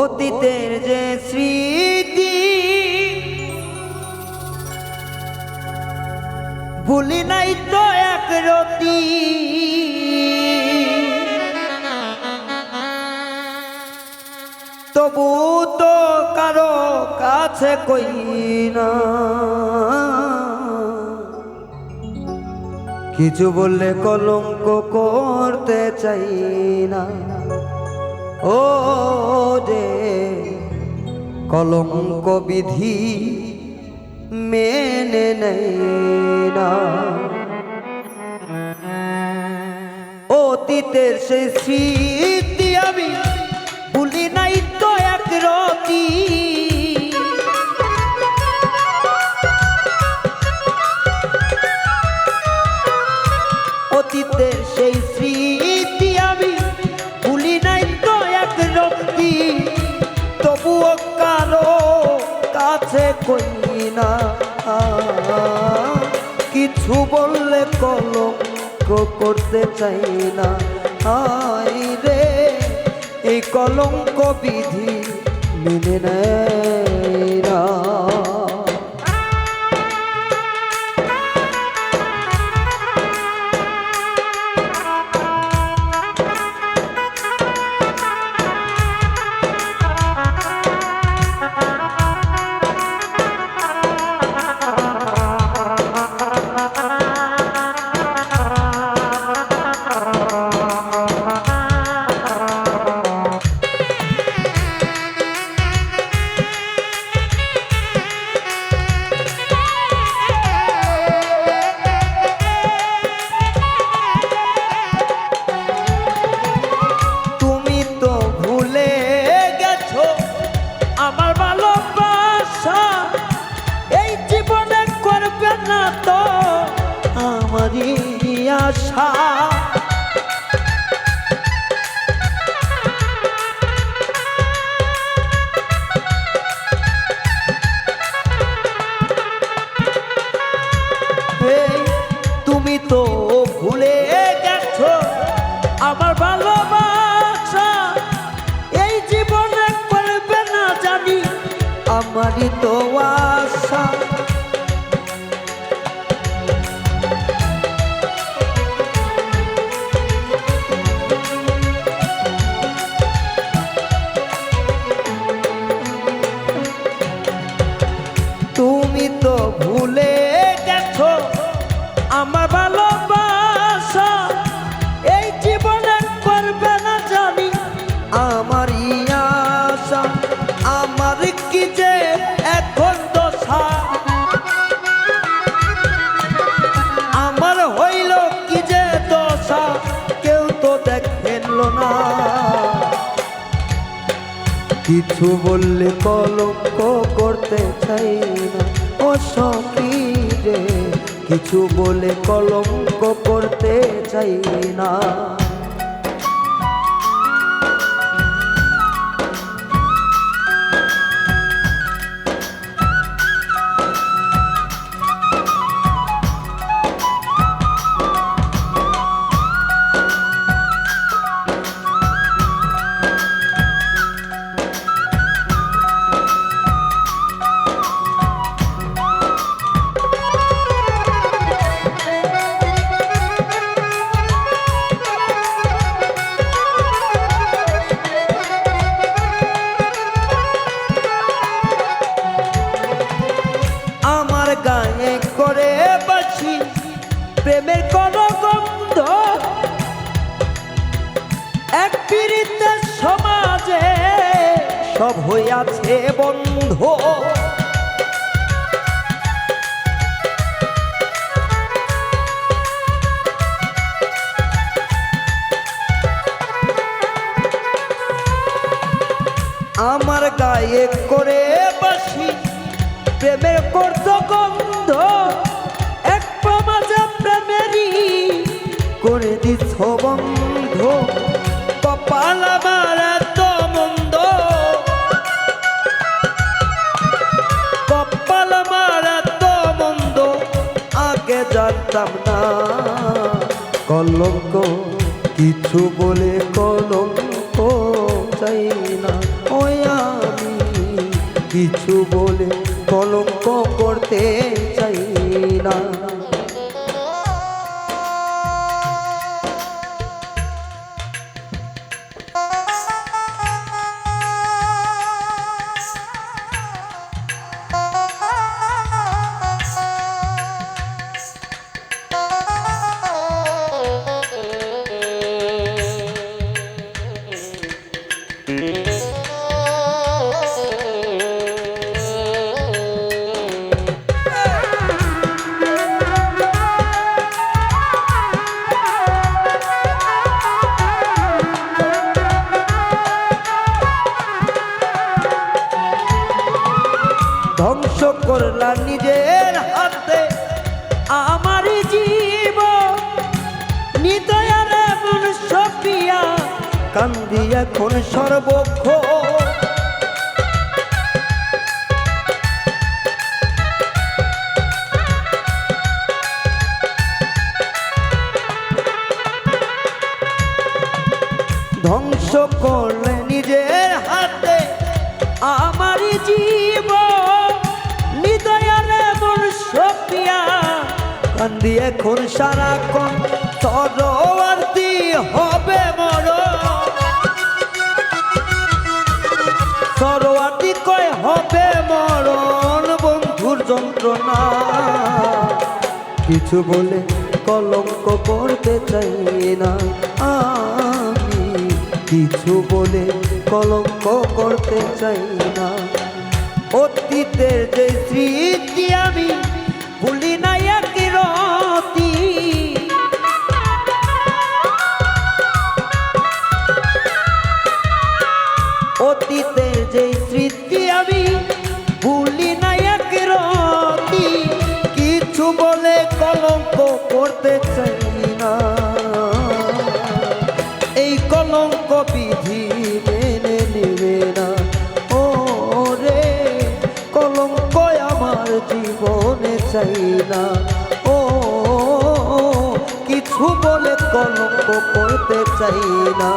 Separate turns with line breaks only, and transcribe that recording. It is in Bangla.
অতীতের যে স্মৃতি, ভুলি নাই তো এক রতি। তবু তো কারও কাছে কই না। কিছু বললে কলঙ্ক করতে চাই না। ও কলঙ্ক বিধি মেনে না অতীতের সেই স্মৃতি আমি ভুলি নাই তো এক রতি। অতীতের সেই স্মৃতি আমি ভুলি নাই তো এক রতি। কাছে কই না কিছু বললে কলঙ্ক করতে চাই না আই রে, এই কলঙ্ক বিধি মেনে নেয় আমারই তো কিছু বললে কলঙ্ক করতে চাই না। ও সখী রে, কিছু বলে কলঙ্ক করতে চাই না। প্রেমের কোন গন্ধ এক সমাজে সব হইয়াছে বন্ধ। আমার গায়ে করে বাসি প্রেমের করত দিছ বন্ধ, কপাল আমার এত মন্দ। কপাল আমার এত মন্দ, আগে জানতাম না। কলঙ্ক, কিছু বলে কলঙ্ক চাই না। ওই কিছু বলে কলঙ্ক করতে ধ্বংস করলা নিজের হাতে। আমার জীব নিতয়ার এমন সপিয়া কান্দি এখন সর্বক্ষ এখন সারাক্ষণ তরবারতি হবে মর সরোয়াটি কয় হবে মরণ বন্ধুর যন্ত্রণা। কিছু বলে কলঙ্ক করতে চাই না আমি। কিছু বলে কলঙ্ক করতে চাই না। অতীতের যে স্মৃতি আমি ভুলি না চাই না ও কিছু বলে কলঙ্ক করতে চাই না